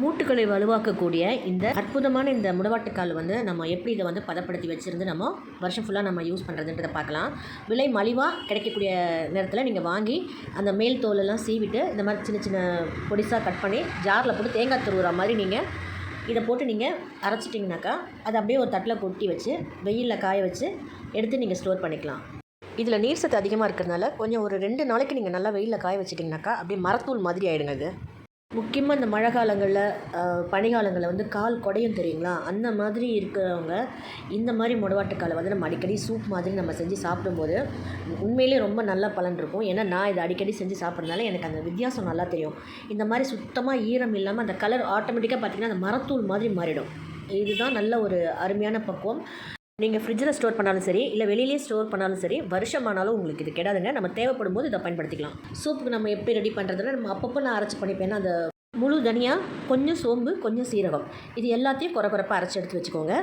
மூட்டுகளை வலுவாக்கக்கூடிய இந்த அற்புதமான இந்த முடவாட்டுக்கால் வந்து நம்ம எப்படி இதை வந்து பதப்படுத்தி வச்சுருந்து நம்ம வருஷம் ஃபுல்லாக நம்ம யூஸ் பண்ணுறதுன்றதை பார்க்கலாம். விலை மலிவாக கிடைக்கக்கூடிய நேரத்தில் நீங்கள் வாங்கி அந்த மேல் தோலெல்லாம் சீவிட்டு இந்த மாதிரி சின்ன சின்ன பொடிசாக கட் பண்ணி ஜாரில் போட்டு தேங்காய் துருவுற மாதிரி நீங்கள் இதை போட்டு நீங்கள் அரைச்சிட்டிங்கனாக்கா அதை அப்படியே ஒரு தட்டில் கொட்டி வச்சு வெயிலில் காய வச்சு எடுத்து நீங்கள் ஸ்டோர் பண்ணிக்கலாம். இதில் நீர் சத்து அதிகமாக இருக்கிறதுனால கொஞ்சம் ஒரு ரெண்டு நாளைக்கு நீங்கள் நல்லா வெயிலில் காய வச்சிட்டிங்கனாக்கா அப்படியே மரத்தூள் மாதிரி ஆகிடுங்க அது. முக்கியமாக இந்த மழை காலங்களில் பனிக்காலங்களில் வந்து கால் குடையும் தெரியுங்களா? அந்த மாதிரி இருக்கிறவங்க இந்த மாதிரி முடவாட்டுக்காலை வந்து நம்ம அடிக்கடி சூப் மாதிரி நம்ம செஞ்சு சாப்பிடும்போது உண்மையிலேயே ரொம்ப நல்ல பலன் இருக்கும். ஏன்னா நான் இதை அடிக்கடி செஞ்சு சாப்பிட்றதுனால எனக்கு அந்த வித்தியாசம் நல்லா தெரியும். இந்த மாதிரி சுத்தமாக ஈரம் இல்லாமல் அந்த கலர் ஆட்டோமேட்டிக்காக பார்த்திங்கன்னா அந்த மரத்தூள் மாதிரி மாறிடும். இதுதான் நல்ல ஒரு அருமையான பக்குவம். நீங்கள் ஃப்ரிட்ஜில் ஸ்டோர் பண்ணாலும் சரி இல்லை வெளியிலேயே ஸ்டோர் பண்ணாலும் சரி வருஷமானாலும் உங்களுக்கு இது கிடாதுங்க. நம்ம தேவைப்படும் போது இதை பயன்படுத்திக்கலாம். சூப்புக்கு நம்ம எப்படி ரெடி பண்ணுறதுன்னா நம்ம அப்பப்போ நான் அரைச்சி பண்ணிப்பேன் அந்த முழு தனியாக கொஞ்சம் சோம்பு கொஞ்சம் சீரகம். இது எல்லாத்தையும் குறை குறைப்பாக அரைச்சி எடுத்து வச்சுக்கோங்க.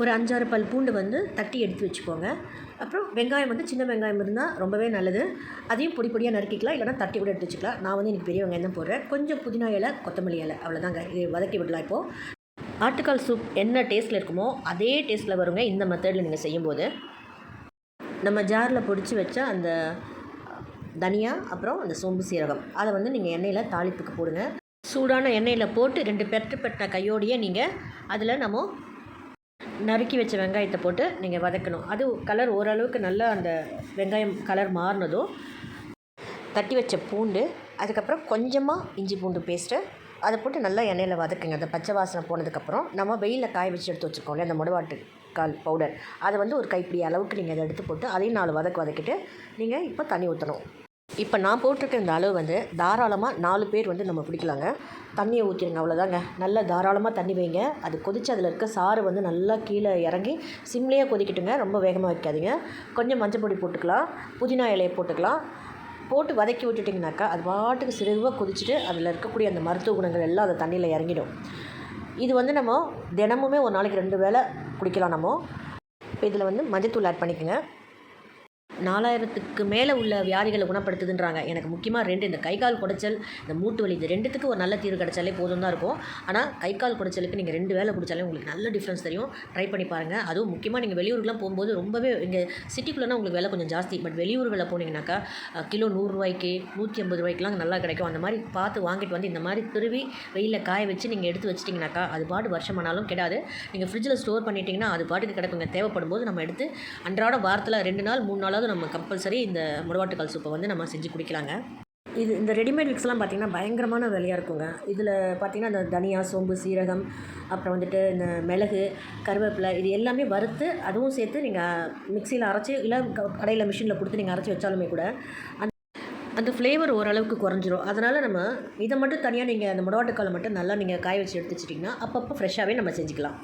ஒரு அஞ்சாறு பல் பூண்டு வந்து தட்டி எடுத்து வச்சுக்கோங்க. அப்புறம் வெங்காயம் வந்து சின்ன வெங்காயம் இருந்தால் ரொம்பவே நல்லது. அதையும் பொடி பொடியாக நறுக்கிக்கலாம் இல்லைனா தட்டி கூட எடுத்து வச்சுக்கலாம். நான் வந்து எனக்கு பெரிய வெங்காயம் தான் போடுறேன். கொஞ்சம் புதினா இலை கொத்தமல்லி இலை அவ்வளோதாங்க இது வதக்கி விடலாம் இப்போது ஆட்டுக்கால் சூப் என்ன டேஸ்ட்டில் இருக்குமோ அதே டேஸ்ட்டில் வருங்க இந்த மெத்தடில் நீங்கள் செய்யும்போது. நம்ம ஜாரில் பொடிச்சு வச்ச அந்த தனியா அப்புறம் அந்த சோம்பு சீரகம். அதை வந்து நீங்கள் எண்ணெயில் தாளிப்புக்கு போடுங்க. சூடான எண்ணெயில் போட்டு ரெண்டு பெற்று பெட்ட கையோடையே நீங்கள் அதில் நம்ம நறுக்கி வச்ச வெங்காயத்தை போட்டு நீங்கள் வதக்கணும். அது கலர் ஓரளவுக்கு நல்லா அந்த வெங்காயம் கலர் மாறினதும் தட்டி வச்ச பூண்டு அதுக்கப்புறம் கொஞ்சமாக இஞ்சி பூண்டு பேஸ்ட்டு அதை போட்டு நல்லா எண்ணெயில் வதக்குங்க. அந்த பச்சை வாசனை போனதுக்கப்புறம் நம்ம வெயிலில் காய வச்சு எடுத்து வச்சுருக்கோம்ல அந்த முடவாட்டு கால் பவுடர். அதை வந்து ஒரு கைப்பிடி அளவுக்கு நீங்கள் அதை எடுத்து போட்டு அதையும் நாலு வதக்கு வதக்கிட்டு நீங்கள் இப்போ தண்ணி ஊற்றணும் இப்போ நான் போட்டிருக்க இந்த அளவு வந்து தாராளமாக நாலு பேர் வந்து நம்ம பிடிக்கலாங்க தண்ணியை ஊற்றிடுங்க அவ்வளோதாங்க. நல்லா தாராளமாக தண்ணி வைங்க. அது கொதித்து அதில் இருக்க சாறு வந்து நல்லா கீழே இறங்கி சிம்லேயே கொதிக்கிட்டுங்க. ரொம்ப வேகமாக வைக்காதீங்க. கொஞ்சம் மஞ்சள் பொடி போட்டுக்கலாம். புதினா இலையை போட்டுக்கலாம். போட்டு வதக்கி விட்டுட்டிங்கனாக்கா அது பாட்டுக்கு சிறுவாக குதிச்சுட்டு அதில் இருக்கக்கூடிய அந்த மருத்துவ குணங்கள் எல்லாம் அந்த தண்ணியில் இறங்கிடும். இது வந்து நம்ம தினமுமே ஒரு நாளைக்கு ரெண்டு வேளை குடிக்கலாம் நம்ம. இப்போ இதில் வந்து மஞ்சத்தூள் ஆட் பண்ணிக்கோங்க. நாலாயிரத்துக்கு மேலே உள்ள வியாதிகளை குணப்படுத்துதுன்றாங்க. எனக்கு முக்கியமாக ரெண்டு இந்த கை கால் குடைச்சல் இந்த மூட்டு வலி இது ரெண்டுத்துக்கு ஒரு நல்ல தீர்வு கிடச்சாலே போதும் தான் இருக்கும். ஆனால் கை கால் குடைச்சலுக்கு நீங்கள் ரெண்டு வேலை குடித்தாலே உங்களுக்கு நல்ல டிஃப்ரென்ஸ் தெரியும். ட்ரை பண்ணி பாருங்கள் அதுவும் முக்கியமாக நீங்கள் வெளியூருக்குலாம் போகும்போது ரொம்பவே இங்கே சிட்டிக்குள்ளேனா உங்களுக்கு விலை கொஞ்சம் ஜாஸ்தி. பட் வெளியூர்களில் போனீங்கன்னாக்கா கிலோ நூறுரூவாய்க்கு நூற்றி ஐம்பது ரூபாய்க்குலாம் நல்லா கிடைக்கும். அந்த மாதிரி பார்த்து வாங்கிட்டு வந்து இந்த மாதிரி திருவி வெயிலில் காய வச்சு நீங்கள் எடுத்து வச்சிட்டிங்கனாக்கா அது பாட்டு வருஷமானாலும் கிடையாது நீங்கள் ஃப்ரிட்ஜில் ஸ்டோர் பண்ணிட்டீங்கன்னா அது பாட்டுக்கு கிடக்குங்க. தேவைப்படும் போது நம்ம எடுத்து அன்றாட வாரத்தில் ரெண்டு நாள் மூணு நாளாவது நம்ம கம்பல்சரி இந்த முடவாட்டுக்கால் சூப்பை வந்து நம்ம செஞ்சு குடிக்கலாங்க. இது இந்த ரெடிமேட் மிக்ஸ்லாம் பார்த்திங்கன்னா பயங்கரமான விலையாக இருக்குங்க. இதில் பார்த்திங்கன்னா இந்த தனியா சோம்பு சீரகம் அப்புறம் வந்துட்டு இந்த மிளகு கருவேப்பிலை இது எல்லாமே வறுத்து அதுவும் சேர்த்து நீங்கள் மிக்சியில் அரைச்சி இல்லை கடையில் மிஷினில் கொடுத்து நீங்கள் அரைச்சி வச்சாலுமே கூட அந்த அந்த ஃப்ளேவர் ஓரளவுக்கு குறைஞ்சிரும். அதனால் நம்ம இதை மட்டும் தனியாக நீங்கள் அந்த முடவாட்டுக்காலை மட்டும் நல்லா நீங்கள் காய வச்சு எடுத்து வச்சிட்டிங்கன்னா அப்பப்போ ஃப்ரெஷ்ஷாகவே நம்ம செஞ்சுக்கலாம்.